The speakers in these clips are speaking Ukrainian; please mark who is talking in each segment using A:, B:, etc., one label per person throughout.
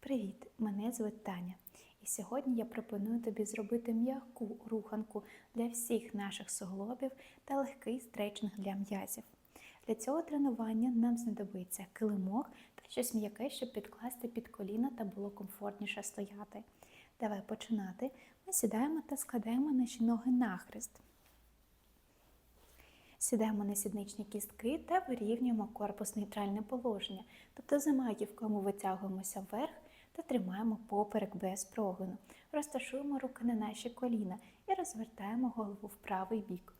A: Привіт! Мене звати Таня. І сьогодні я пропоную тобі зробити м'яку руханку для всіх наших суглобів та легкий стретчинг для м'язів. Для цього тренування нам знадобиться килимок та щось м'яке, щоб підкласти під коліна та було комфортніше стояти. Давай починати. Ми сідаємо та складаємо наші ноги нахрест. Сідаємо на сідничні кістки та вирівнюємо корпус нейтральне положення, тобто за маківкою витягуємося вверх та тримаємо поперек без прогину. Розташуємо руки на наші коліна і розвертаємо голову в правий бік.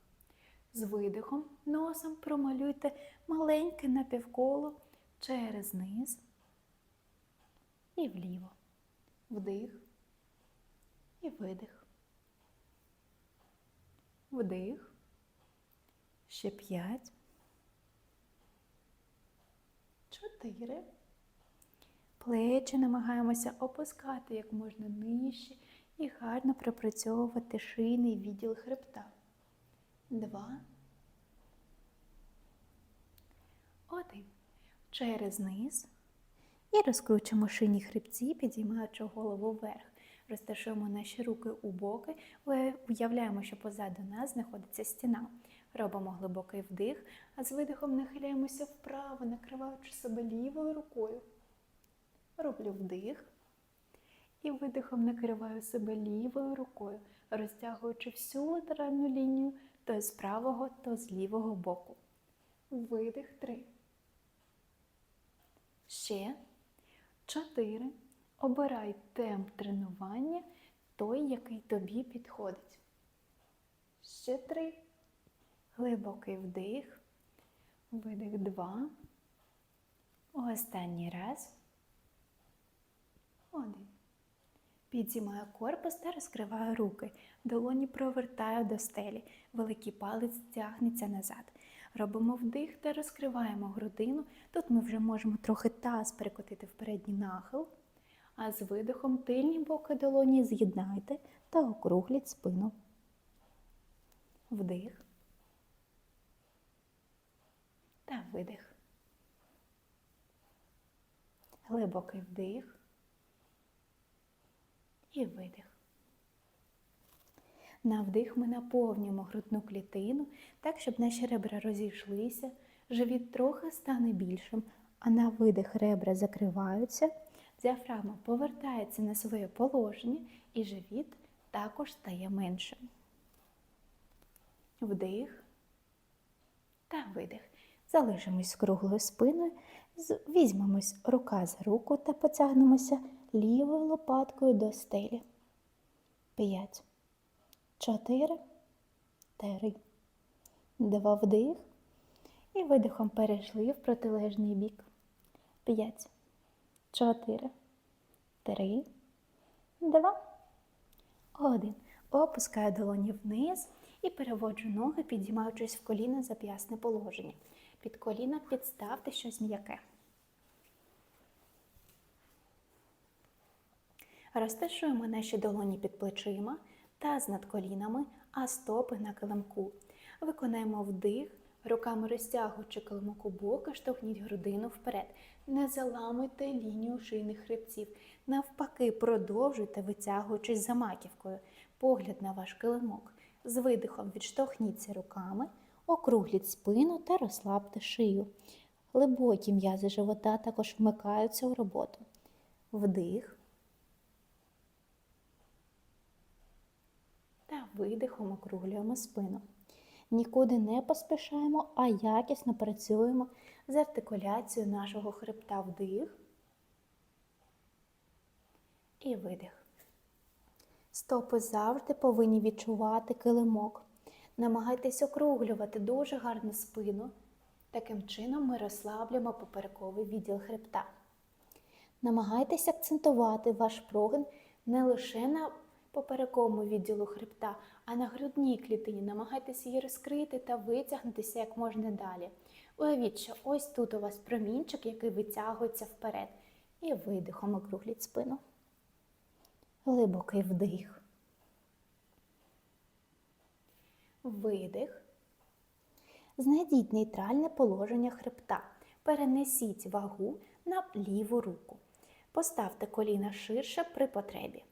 A: З видихом носом промалюйте маленьке напівколо через низ і вліво. Вдих і видих. Вдих. Ще п'ять. Чотири. Плечі намагаємося опускати як можна нижче і гарно пропрацьовувати шийний відділ хребта. Два. Один. Через низ. І розкручуємо шийні хребці, підіймаючи голову вверх. Розташуємо наші руки у боки, уявляємо, що позаду нас знаходиться стіна. Робимо глибокий вдих, а з видихом нахиляємося вправо, накриваючи себе лівою рукою. Роблю вдих і видихом накриваю себе лівою рукою, розтягуючи всю латеральну лінію то з правого, то з лівого боку. Видих три. Ще чотири. Обирай темп тренування, той, який тобі підходить. Ще три. Глибокий вдих, видих два. Останній раз. Один. Підіймаю корпус та розкриваю руки. Долоні провертаю до стелі. Великий палець тягнеться назад. Робимо вдих та розкриваємо грудину. Тут ми вже можемо трохи таз перекотити в передній нахил. А з видихом тильні боки долоні з'єднайте та округліть спину. Вдих. Та видих. Глибокий вдих і видих. На вдих ми наповнюємо грудну клітину так, щоб наші ребра розійшлися, живіт трохи стане більшим, а на видих ребра закриваються, діафрагма повертається на своє положення і живіт також стає меншим. Вдих та видих. Залишимось круглою спиною, візьмемось рука за руку та потягнемося лівою лопаткою до стелі. П'ять, чотири, три, два вдих. І видихом перейшли в протилежний бік. П'ять, чотири, три, два, один. Опускаю долоні вниз і переводжу ноги, підіймаючись в коліна зап'ясне положення. Під коліна підставте щось м'яке. Розташуємо наші долоні під плечима, таз над колінами, а стопи на килимку. Виконаємо вдих, руками розтягуючи килимок у боки, штовхніть грудину вперед. Не заламуйте лінію шийних хребців. Навпаки, продовжуйте, витягуючись за маківкою. Погляд на ваш килимок. З видихом відштовхніться руками, округліть спину та розслабте шию. Глибокі м'язи живота також вмикаються у роботу. Вдих. Та видихом округлюємо спину. Нікуди не поспішаємо, а якісно працюємо з артикуляцією нашого хребта вдих і видих. Стопи завжди повинні відчувати килимок. Намагайтесь округлювати дуже гарну спину. Таким чином ми розслаблюємо поперековий відділ хребта. Намагайтесь акцентувати ваш прогин не лише на поперековому відділу хребта, а на грудній клітині. Намагайтеся її розкрити та витягнутися як можна далі. Уявіть, що ось тут у вас промінчик, який витягується вперед. І видихом округліть спину. Глибокий вдих. Видих. Знайдіть нейтральне положення хребта. Перенесіть вагу на ліву руку. Поставте коліна ширше при потребі.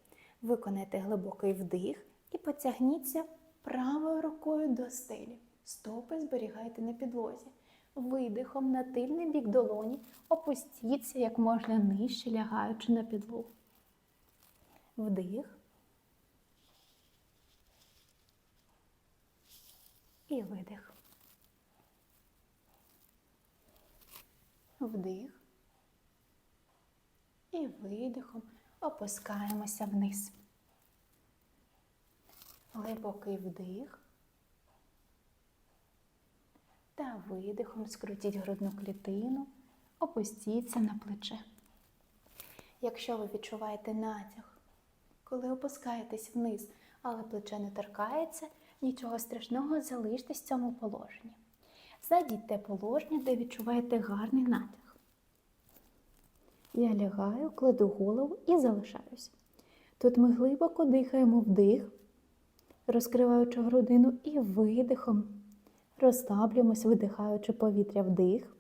A: Виконайте глибокий вдих і потягніться правою рукою до стелі. Стопи зберігайте на підлозі. Видихом на тильний бік долоні опустіться як можна нижче, лягаючи на підлогу. Вдих. І видих. Вдих. І видихом опускаємося вниз. Глибокий вдих. Та видихом скрутіть грудну клітину, опустіться на плече. Якщо ви відчуваєте натяг, коли опускаєтесь вниз, але плече не торкається, нічого страшного, залиштесь в цьому положенні. Зайдіть те положення, де відчуваєте гарний натяг. Я лягаю, кладу голову і залишаюся. Тут ми глибоко дихаємо вдих, розкриваючи грудину і видихом. Розслаблюємось, видихаючи повітря вдих.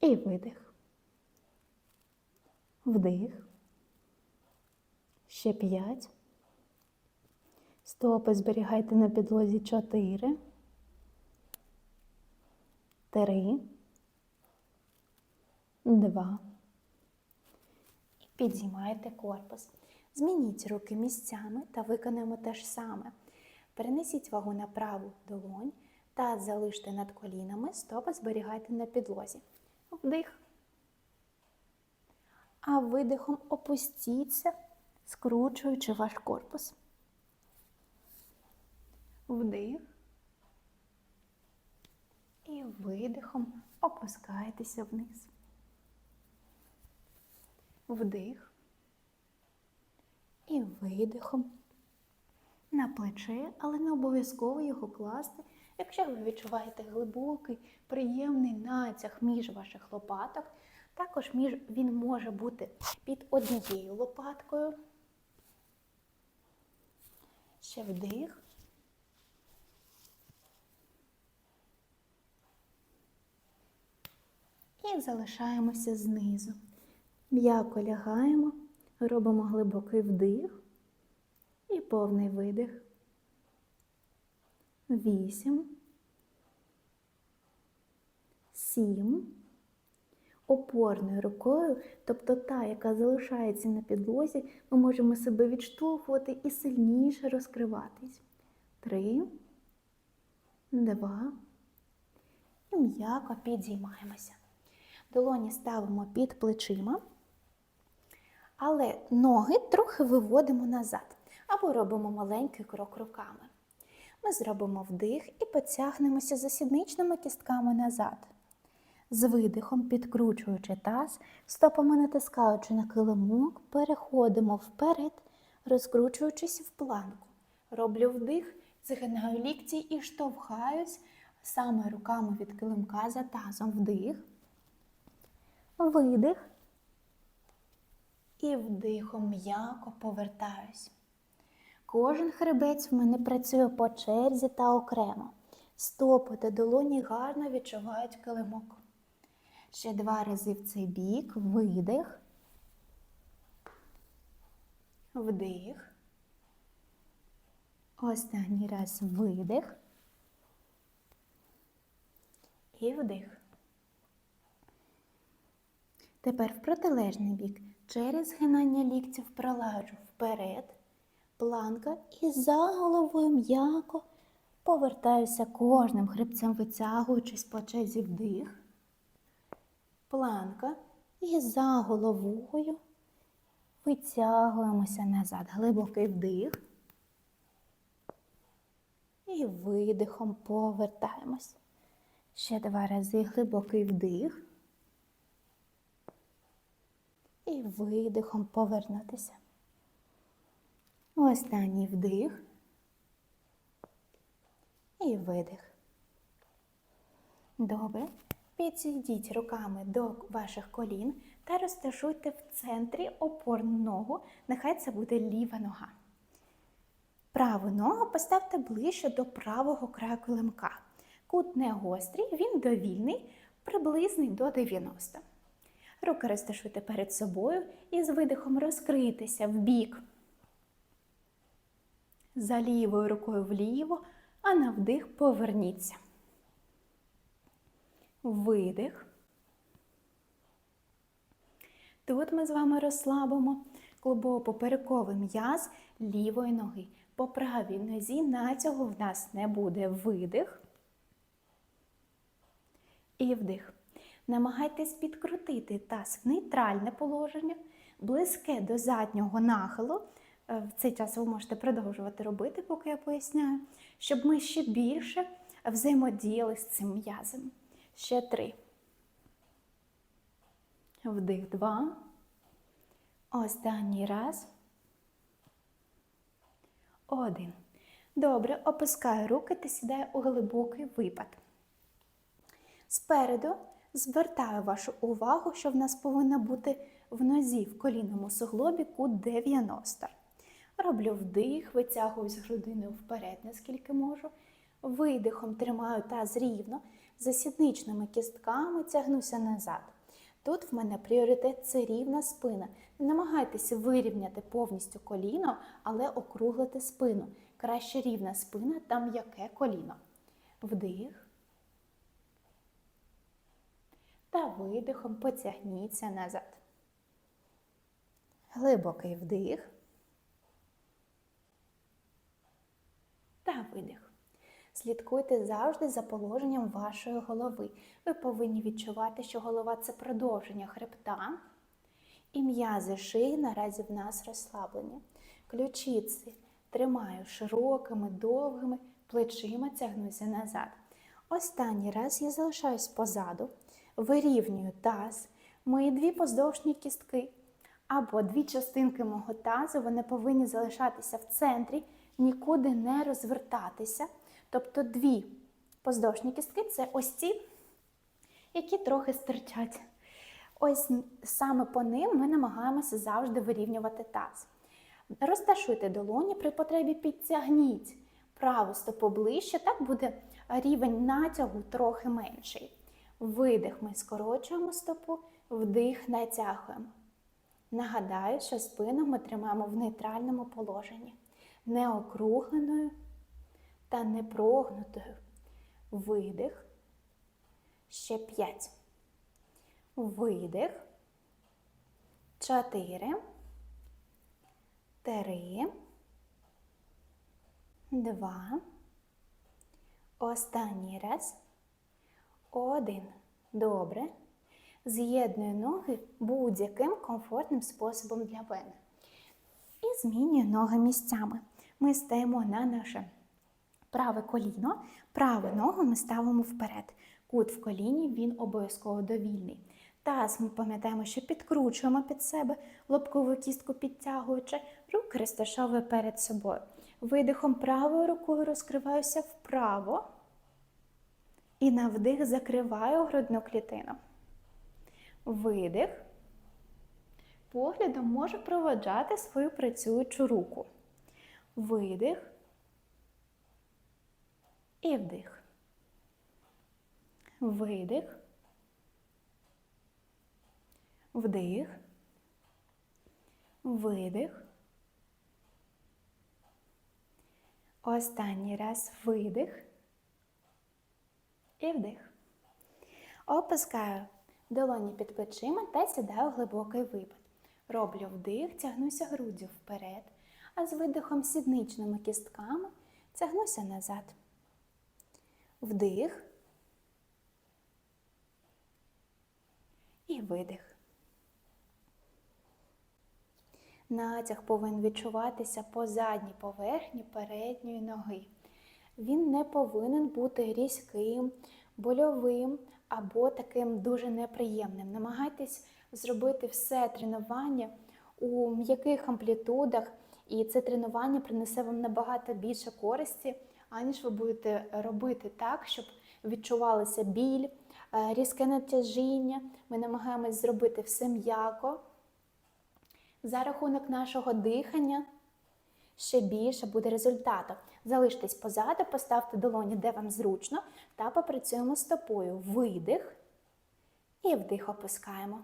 A: І видих. Вдих. Ще п'ять. Стопи зберігайте на підлозі чотири. Три. Два. І підіймайте корпус. Змініть руки місцями та виконаємо те ж саме. Перенесіть вагу на праву долонь та залиште над колінами, стопи зберігайте на підлозі. Вдих. А видихом опустіться, скручуючи ваш корпус. Вдих. І видихом опускайтеся вниз. Вдих. І видихом на плече, але не обов'язково його класти. Якщо ви відчуваєте глибокий, приємний натяг між ваших лопаток, також між, він може бути під однією лопаткою. Ще вдих. І залишаємося знизу. М'яко лягаємо, робимо глибокий вдих і повний видих. Вісім. Сім. Опорною рукою, тобто та, яка залишається на підлозі, ми можемо себе відштовхувати і сильніше розкриватись. Три, два. І м'яко підіймаємося. Долоні ставимо під плечима, але ноги трохи виводимо назад або робимо маленький крок руками. Ми зробимо вдих і потягнемося за сідничними кістками назад. З видихом, підкручуючи таз, стопами натискаючи на килимок, переходимо вперед, розкручуючись в планку. Роблю вдих, згинаю лікті і штовхаюсь саме руками від килимка за тазом. Вдих, видих. І вдихом м'яко повертаюсь. Кожен хребець в мене працює по черзі та окремо. Стопи та долоні гарно відчувають килимок. Ще два рази в цей бік, видих, вдих. Останній раз видих і вдих. Тепер в протилежний бік через згинання ліктів проладжу вперед, планка і за головою м'яко повертаюся кожним хребцем, витягуючись по черзі вдих планка і за головою витягуємося назад. Глибокий вдих. І видихом повертаємось. Ще два рази глибокий вдих. І видихом повернутися. Останній вдих. І видих. Добре. Підійдіть руками до ваших колін та розташуйте в центрі опорну ногу, нехай це буде ліва нога. Праву ногу поставте ближче до правого краю килимка. Кут не гострий, він довільний, приблизний до 90. Руки розташуйте перед собою і з видихом розкритися в бік. За лівою рукою вліво, а на вдих поверніться. Видих. Тут ми з вами розслабимо клубово-поперековий м'яз лівої ноги. По правій нозі нацього в нас не буде видих і вдих. Намагайтесь підкрутити таз в нейтральне положення, близьке до заднього нахилу. Е, В цей час ви можете продовжувати робити, поки я поясняю, щоб ми ще більше взаємодіяли з цим м'язом. Ще три. Вдих два. Останній раз. Один. Добре, опускаю руки та сідаю у глибокий випад. Спереду звертаю вашу увагу, що в нас повинна бути в нозі в колінному суглобі кут 90. Роблю вдих, витягуюсь грудиною вперед, наскільки можу. Видихом тримаю таз рівно, за сідничними кістками тягнуся назад. Тут в мене пріоритет це рівна спина. Намагайтеся вирівняти повністю коліно, але округлити спину. Краще рівна спина та м'яке коліно. Вдих. Та видихом потягніться назад. Глибокий вдих. Та видих. Слідкуйте завжди за положенням вашої голови. Ви повинні відчувати, що голова це продовження хребта. І м'язи шиї наразі в нас розслаблені. Ключиці тримаю широкими, довгими, плечима тягнуся назад. Останній раз я залишаюсь позаду, вирівнюю таз, мої дві поздовжні кістки або дві частинки мого тазу, вони повинні залишатися в центрі, нікуди не розвертатися. Тобто дві поздовжні кістки це ось ці, які трохи стирчать. Ось саме по ним ми намагаємося завжди вирівнювати таз. Розташуйте долоні, при потребі підтягніть праву стопу ближче, так буде рівень натягу трохи менший. Видих ми скорочуємо стопу, вдих натягуємо. Нагадаю, що спину ми тримаємо в нейтральному положенні, не округленою та не прогнутою. Видих. Ще п'ять. Видих. Чотири. Три. Два. Останній раз. Один. Добре. З'єдную ноги будь-яким комфортним способом для мене. І змінюю ноги місцями. Ми стаємо на наше праве коліно, праву ногу ми ставимо вперед. Кут в коліні він обов'язково довільний. Таз ми пам'ятаємо, що підкручуємо під себе, лобкову кістку підтягуючи, руки розташовую перед собою. Видихом правою рукою розкриваюся вправо і на вдих закриваю грудну клітину. Видих. Поглядом можу проводжати свою працюючу руку. Видих. І вдих. Видих. Вдих. Видих. Останній раз видих. І вдих. Опускаю долоні під плечима та сідаю в глибокий випад. Роблю вдих, тягнуся груддю вперед, а з видихом сідничними кістками тягнуся назад. Вдих і видих. Натяг повинен відчуватися по задній поверхні передньої ноги. Він не повинен бути різким, больовим або таким дуже неприємним. Намагайтесь зробити все тренування у м'яких амплітудах, і це тренування принесе вам набагато більше користі, аніж ви будете робити так, щоб відчувалося біль, е, різке натяжіння. Ми намагаємось зробити все м'яко. За рахунок нашого дихання ще більше буде результату. Залиштесь позаду, поставте долоні, де вам зручно, та попрацюємо стопою. Видих і вдих опускаємо.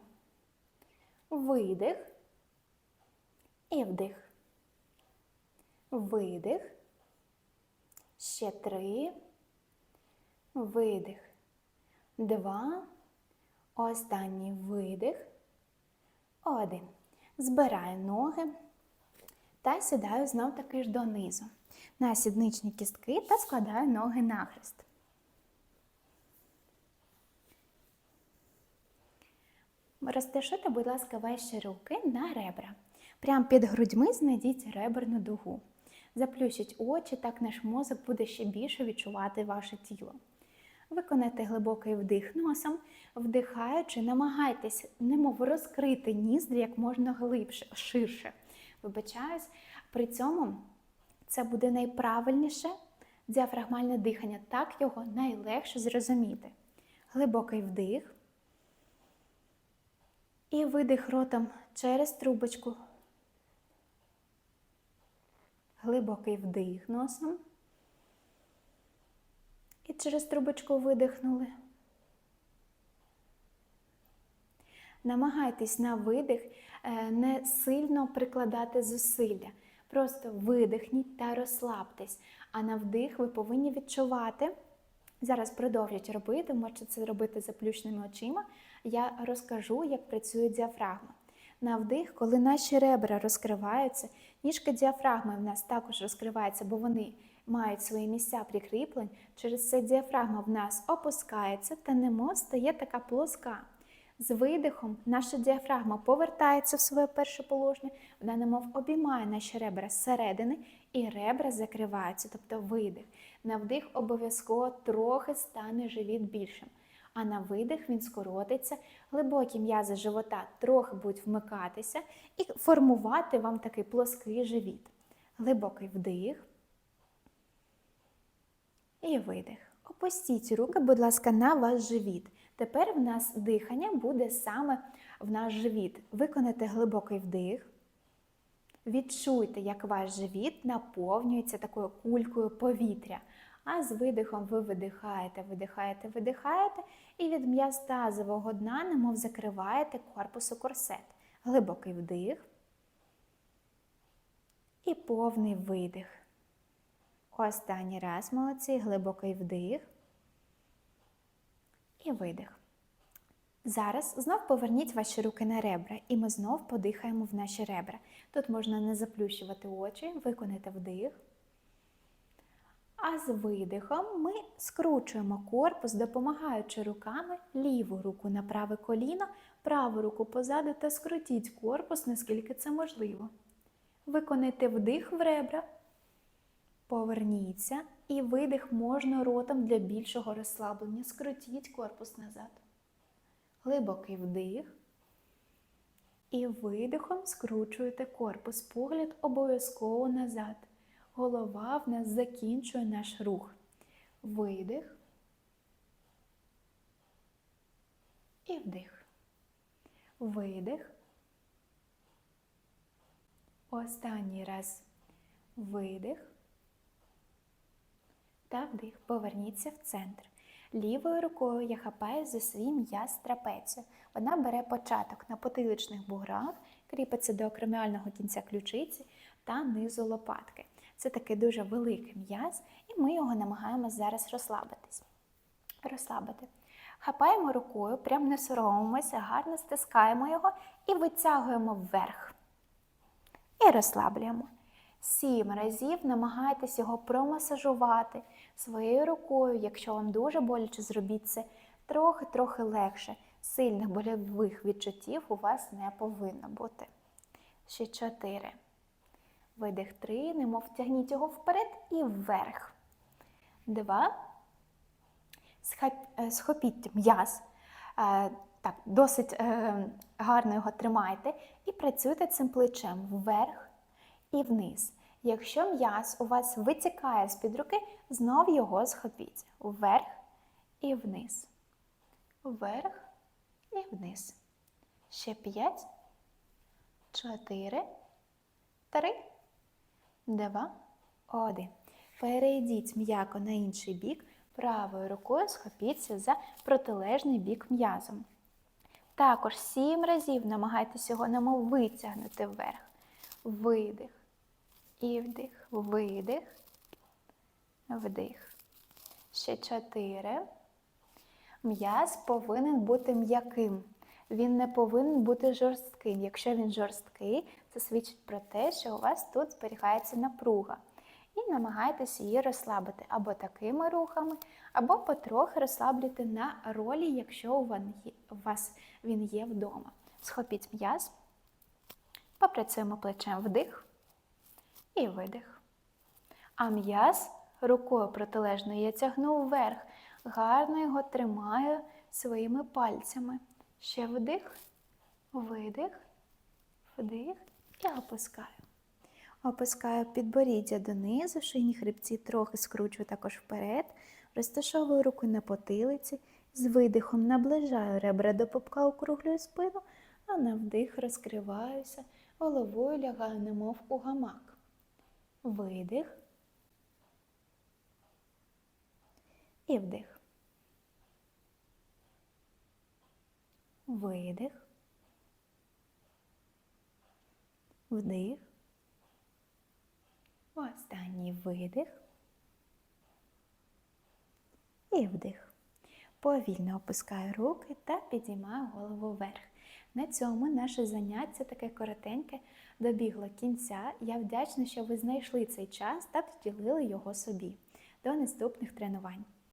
A: видих і вдих. Видих. Ще три. Видих. Два. Останній видих. Один. Збираю ноги та сідаю знов таки ж донизу на сідничні кістки та складаю ноги нахрест. Розташуйте, будь ласка, ваші руки на ребра. Прямо під грудьми знайдіть реберну дугу. Заплющіть очі, так наш мозок буде ще більше відчувати ваше тіло. Виконайте глибокий вдих носом, вдихаючи, намагайтесь, немов розкрити ніздрі як можна глибше, ширше. Вибачаюсь, при цьому це буде найправильніше діафрагмальне дихання, так його найлегше зрозуміти. Глибокий вдих. І видих ротом через трубочку. Глибокий вдих носом. І через трубочку видихнули. Намагайтесь на видих е, не сильно прикладати зусилля. Просто видихніть та розслабтесь. А на вдих ви повинні відчувати. Зараз продовжіть робити, можете це робити заплющеними очима. Я розкажу, як працює діафрагма. На вдих, коли наші ребра розкриваються, ніжка діафрагми в нас також розкривається, бо вони мають свої місця прикріплень. Через це діафрагма в нас опускається та немов стає така плоска. З видихом наша діафрагма повертається в своє перше положення, вона немов обіймає наші ребра зсередини і ребра закриваються, тобто видих. На вдих обов'язково трохи стане живіт більшим. А на видих він скоротиться, глибокі м'язи живота трохи будуть вмикатися і формувати вам такий плоский живіт. Глибокий вдих і видих. Опустіть руки, будь ласка, на ваш живіт. Тепер в нас дихання буде саме в наш живіт. Виконайте глибокий вдих. Відчуйте, як ваш живіт наповнюється такою кулькою повітря. А з видихом ви видихаєте, видихаєте, видихаєте, і від м'яз тазового дна, немов закриваєте корпусу корсет. Глибокий вдих і повний видих. Останній раз молодці, глибокий вдих і видих. Зараз знов поверніть ваші руки на ребра, і ми знов подихаємо в наші ребра. Тут можна не заплющувати очі, виконати вдих. А з видихом ми скручуємо корпус, допомагаючи руками ліву руку на праве коліно, праву руку позаду та скрутіть корпус, наскільки це можливо. Виконайте вдих в ребра, поверніться і видих можна ротом для більшого розслаблення. Скрутіть корпус назад. Глибокий вдих. І видихом скручуєте корпус, погляд обов'язково назад. Голова в нас закінчує наш рух. Видих і вдих. Видих. Останній раз видих та вдих. Поверніться в центр. Лівою рукою я хапаю за свій м'яз трапецію. Вона бере початок на потиличних буграх, кріпиться до акроміального кінця ключиці та низу лопатки. Це такий дуже великий м'яз, і ми його намагаємося зараз розслабитись. Розслабити. Хапаємо рукою, прям не соромимося, гарно стискаємо його і витягуємо вверх. І розслаблюємо. Сім разів намагайтесь його промасажувати своєю рукою. Якщо вам дуже боляче, зробіть це трохи-трохи легше. Сильних больових відчуттів у вас не повинно бути. Ще чотири. Видих три, немов тягніть його вперед і вверх. Два. Е, схопіть м'яз. Е, так, досить е, гарно його тримайте. І працюйте цим плечем вверх і вниз. Якщо м'яз у вас витікає з-під руки, знов його схопіть. Вверх і вниз. Вверх і вниз. Ще п'ять, чотири, три два, один. Перейдіть м'яко на інший бік, правою рукою схопіться за протилежний бік м'язом. Також сім разів намагайтеся його немов витягнути вверх. Видих. І вдих. Видих. Вдих. Ще чотири. М'яз повинен бути м'яким. Він не повинен бути жорстким. Якщо він жорсткий, це свідчить про те, що у вас тут зберігається напруга. І намагайтеся її розслабити або такими рухами, або потрохи розслаблюйте на ролі, якщо у вас він є вдома. Схопіть м'яз, попрацюємо плечем вдих і видих. А м'яз рукою протилежною я тягну вверх, гарно його тримаю своїми пальцями. Ще вдих, видих, вдих і опускаю. Опускаю підборіддя донизу, шийні хребці трохи скручую також вперед, розташовую руки на потилиці, з видихом наближаю ребра до пупка, округлюю спину, а на вдих розкриваюся, головою лягаю, немов у гамак. Видих. І вдих. Видих. Вдих. Останній видих. І вдих. Повільно опускаю руки та підіймаю голову вверх. На цьому наше заняття таке коротеньке добігло кінця. Я вдячна, що ви знайшли цей час та приділили його собі. До наступних тренувань.